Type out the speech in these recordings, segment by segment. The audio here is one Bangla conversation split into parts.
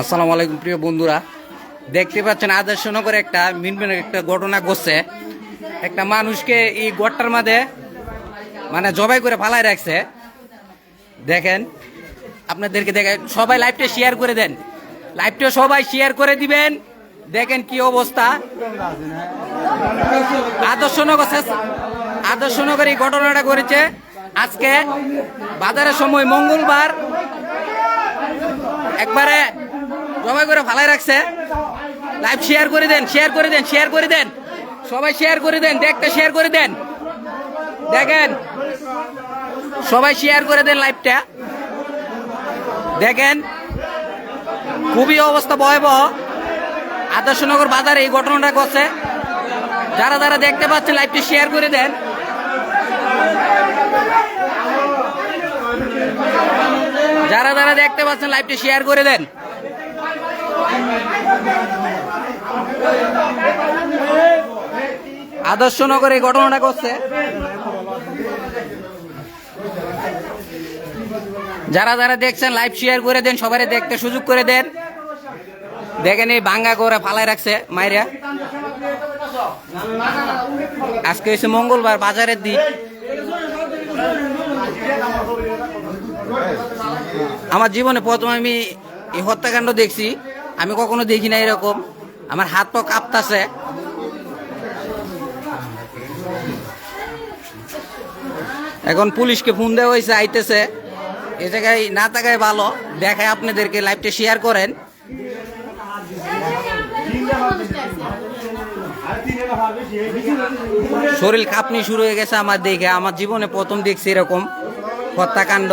আসসালামু আলাইকুম, প্রিয় বন্ধুরা। দেখতে পাচ্ছেন, আদর্শনগরে একটা মিনমিন একটা ঘটনা ঘটছে। একটা মানুষকে এই গড়টার মাঝে মানে জবাই করে ফালাই রাখছে। দেখেন, আপনাদেরকে দেখেন সবাই লাইভটা শেয়ার করে দেন। লাইভটা সবাই শেয়ার করে দিবেন। দেখেন কি অবস্থা। আদর্শনগর আদর্শনগর এই ঘটনাটা করেছে আজকে বাজারের সময় মঙ্গলবার একবারে জবাই করে ফালাই রাখছে। লাইভ শেয়ার করে দেন শেয়ার করে দেন শেয়ার করে দেন। সবাই শেয়ার করে দেন, দেখতে শেয়ার করে দেন। দেখেন, সবাই শেয়ার করে দেন লাইভটা দেখেন, খুবই অবস্থা ভয়াবহ। আদর্শনগর বাজারে এই ঘটনাটা ঘটছে। যারা যারা দেখতে পাচ্ছেন লাইভটি শেয়ার করে দেন। যারা যারা দেখতে পাচ্ছেন লাইভটি শেয়ার করে দেন। আদর্শনগর এই ঘটনাটা করছে যারা যারা দেখছেন লাইভ শেয়ার করে দেন, সবাই দেখতে সুযোগ করে দেন। দেখেন এই ভাঙ্গা করে ফালাই রাখছে মাইরা। আজকে হচ্ছে মঙ্গলবার, বাজারের দিন। আমার জীবনে প্রথম আমি এই হত্যাকাণ্ড দেখছি। আমি কখনো দেখি না এরকম। আমার হাত পা কাঁপতাছে। এখন পুলিশকে ফোন দেওয়া হয়েছে, আইতেছে। এ জায়গায় না থাকায় ভালো। দেখায় আপনাদেরকে লাইভটা শেয়ার করেন। শরীর কাঁপনি শুরু হয়ে গেছে আমার দেখে। আমার জীবনে প্রথম দেখছি এরকম হত্যাকাণ্ড।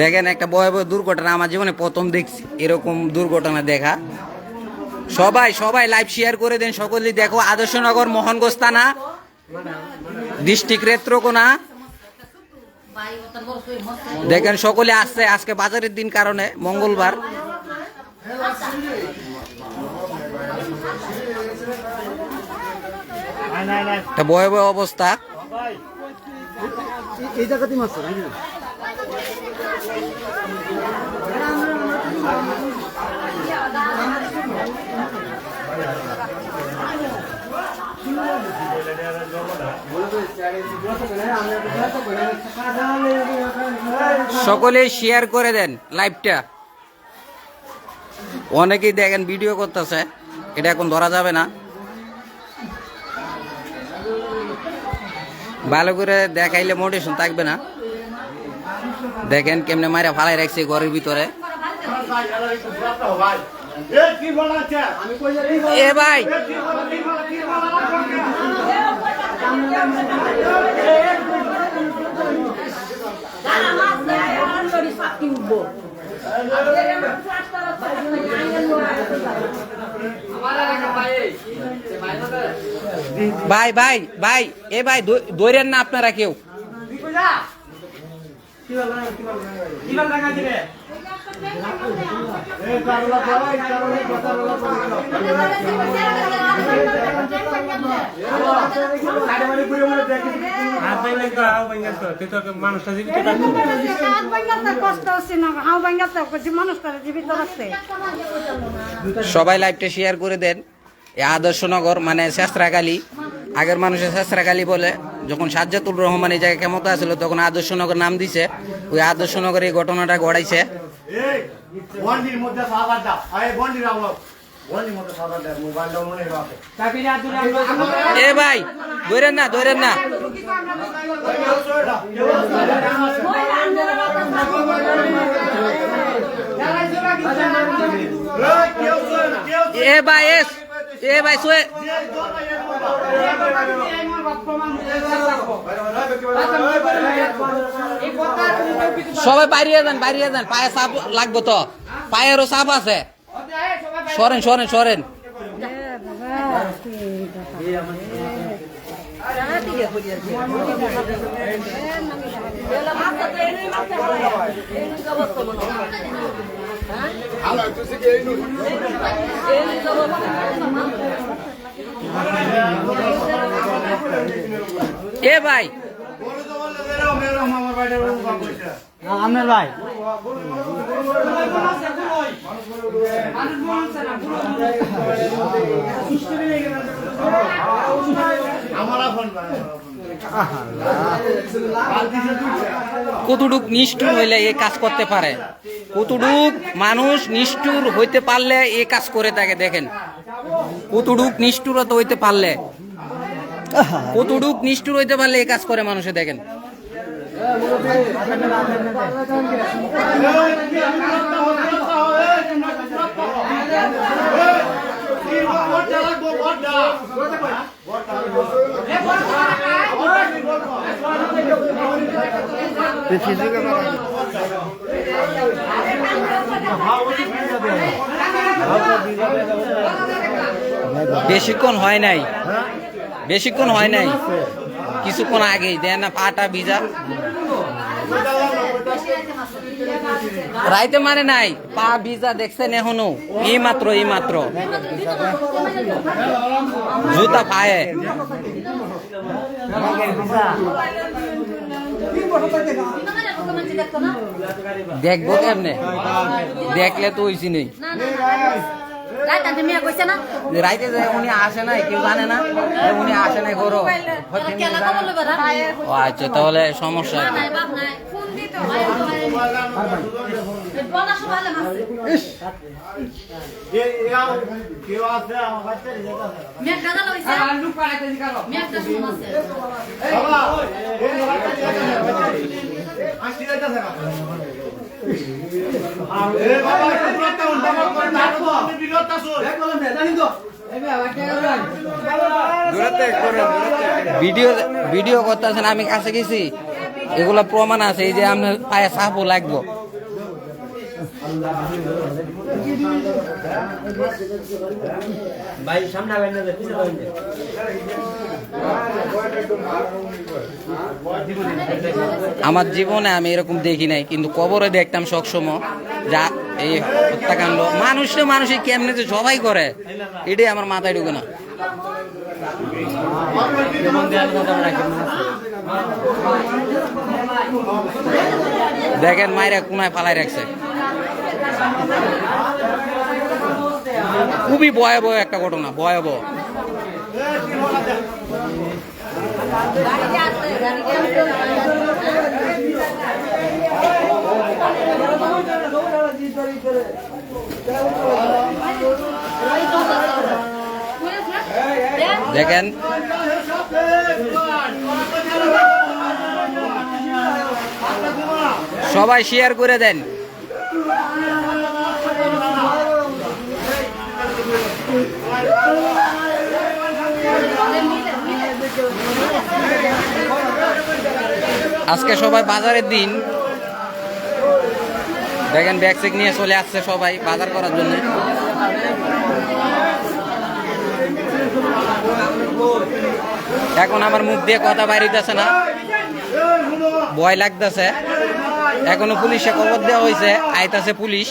দেখেন একটা ভয়াবহ দুর্ঘটনা আমার জীবনে প্রথম দেখছি, এরকম দুর্ঘটনা দেখা। সবাই সবাই লাইভ শেয়ার করে দেন, সকলেই দেখো, আদর্শনগর মোহনগঞ্জ থানা ডিস্ট্রিক্ট রেত্রকোনা। দেখেন সকলে আসছে, আজকে বাজারের দিন কারণে, মঙ্গলবার। ভয়াবহ অবস্থা। এই জায়গাতেই মাছ সকলে শেয়ার করে দেন লাইভটা অনেকেই দেখেন ভিডিও করতেছে, এটা এখন ধরা যাবে না। ভালো করে দেখাইলে মোটিভেশন থাকবে না। দেখেন কেমনে মারা ফালাই রাখছে ঘরের ভিতরে। এ ভাই। ভাই ভাই ভাই, এ ভাই, দৌ- দৌড়েন না আপনারা কেউ। সবাই লাইভটা শেয়ার করে দেন। আদর্শনগর মানে শেষরাকালী আগের মানুষের শেষরাকালী বলে। যখন সাজ্জাতুর রহমান এই জায়গায় ক্ষমতা ছিল তখন আদর্শনগর নাম দিছে। ওই আদর্শনগর এই ঘটনাটা ঘটাইছে এ ভাই ধরেন না ধরেন না। এ ভাই এস এ ভাই সোয়ে সবাই বাইরে যান বাইরে যান। পায়ে সাপ লাগবে তো। পায়েরও সাপ আছে। সরেন সরেন সরেন। এ ভাই। আপনার ভাই আমার দুইটা। কতটুক নিষ্ঠুর হইলে এই কাজ করতে পারে? কতটুক মানুষ নিষ্ঠুর হইতে পারলে এই কাজ করে থাকে, দেখেন। কতটুক নিষ্ঠুরতা হইতে পারলে? কতটুক নিষ্ঠুর হইতে পারলে এই কাজ করে মানুষে, দেখেন। বেশিক্ষণ হয় নাই। বেশিক্ষণ হয় নাই। কিছুক্ষণ আগেই দেন না পাটা ভিজা। রাইতে মানে নাই। পা ভিজা দেখছেন এখনও। এই মাত্র এই মাত্র। জুতা পায়ে দেখব কেমনে? দেখলে তো ওইসি নেই রাইতে যে উনি আসে নাই কেউ জানে না। উনি আসে নাই আচ্ছা তাহলে সমস্যা। ভিডিও ভিডিও করতেছেন আমি কাছে গেছি। এগুলো প্রমাণ আছে এই যে আপনার পায়ে সাপও লাগবো। ভাই সামনে আবেন না পিছনে আবেন আমার জীবনে আমি এরকম দেখি নাই কিন্তু কবরে দেখতাম সবসময় যা এই হত্যাকাণ্ড। মানুষে মানুষে কেমনে যে সবাই করে এটাই আমার মাথায় ঢুকে না। দেখেন মায়েরা কোনায় ফালাই রাখছে। খুবই ভয়াবহ একটা ঘটনা ভয়াবহ। দেখেন সবাই শেয়ার করে দেন। আজকে সবাই বাজারের দিন। দেখেন ব্যাগ চেক নিয়ে চলে আসছে সবাই বাজার করার জন্য। এখন আমার মুখ দিয়ে কথা বাইরিতেছে না। ভয় লাগতেছে। এখনও পুলিশে খবর দেওয়া হয়েছে, আইতাছে পুলিশ।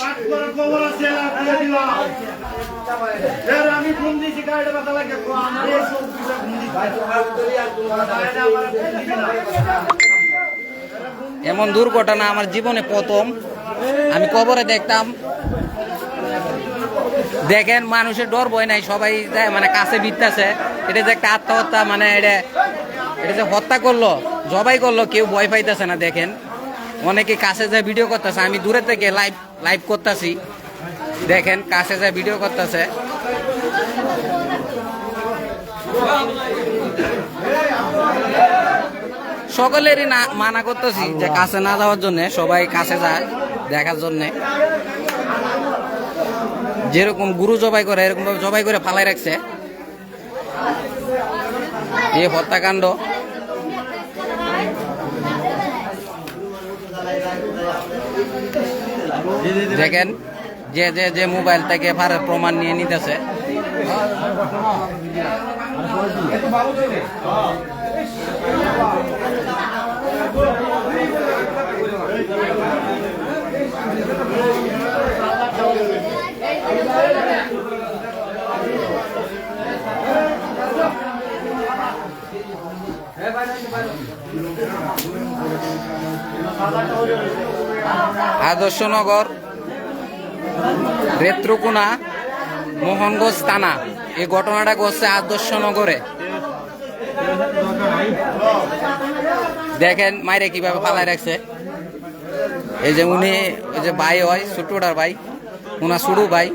এমন দুর্ঘটনা আমার জীবনে প্রথম। আমি কবরে দেখতাম। দেখেন, মানুষের ডর ভয় নাই, সবাই মানে কাছে বিত্তাছে এটা যে একটা আত্মহত্যা মানে এটা এটা যে হত্যা করল, জবাই করল, কেউ ভয় পাইতেছে না, দেখেন। অনেকে কাছে যায় ভিডিও করতেছে আমি দূরে থেকে লাইভ লাইভ করতেছি। দেখেন কাছে যায় ভিডিও করতেছে। সকলেরই না মানা করতেছি যে কাছে না যাওয়ার জন্য সবাই কাছে যায় দেখার জন্যে। যেরকম গুরু জবাই করে এরকম ভাবে জবাই করে ফালাই রাখছে। এই হত্যাকাণ্ড। দেখেন যে যে যে মোবাইল থেকে ভারত প্রমাণ নিয়ে নিতেছে। আদর্শনগর রেত্রকোনা মোহনগঞ্জ থানা। এই ঘটনাটা ঘটছে আদর্শনগরে। দেখেন মাইরে কীভাবে পালায় রাখছে। এই যে উনি, ওই যে ভাই হয় ছোটটার ভাই উনা শুরু ভাই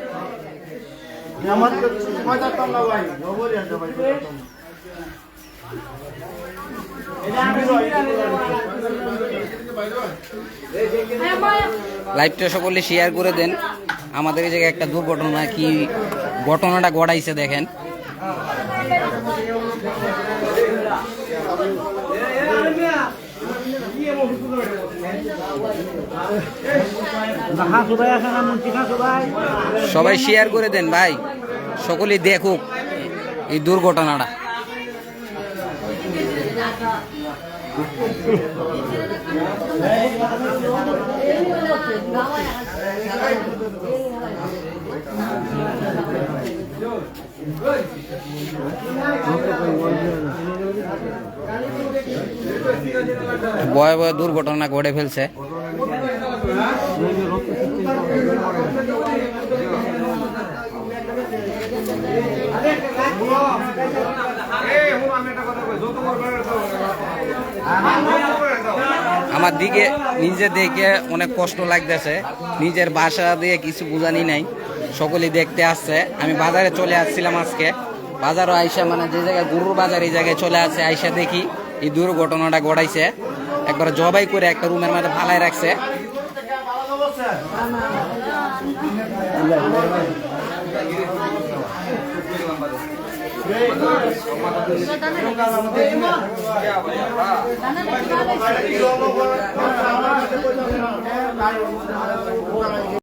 ভাই নবরি আছে ভাই কয়টা তোমরা? লাইভটা সকলে শেয়ার করে দেন। আমাদের এই জায়গায় একটা দুর্ঘটনা কি ঘটনাটা ঘটাইছে দেখেন। সবাই শেয়ার করে দেন ভাই। সকলেই দেখুক এই দুর্ঘটনাটা। ভয়াবহ দুর্ঘটনা ঘটে ফেলছে আমার দিকে, নিজে দেখে অনেক কষ্ট লাগতেছে। নিজের বাসা দিয়ে কিছু বোঝানি নাই। সকলেই দেখতে আসছে। আমি বাজারে চলে আসছিলাম আজকে। বাজারও আইসা মানে যে জায়গায় গরুর বাজার, এই জায়গায় চলে আসে আইসা দেখি। এই দুর্ঘটনাটা ঘটাইছে। একবার জবাই করে একটা রুমের মধ্যে ফালাই রাখছে। আমার কাছে কয়টা তোমরা?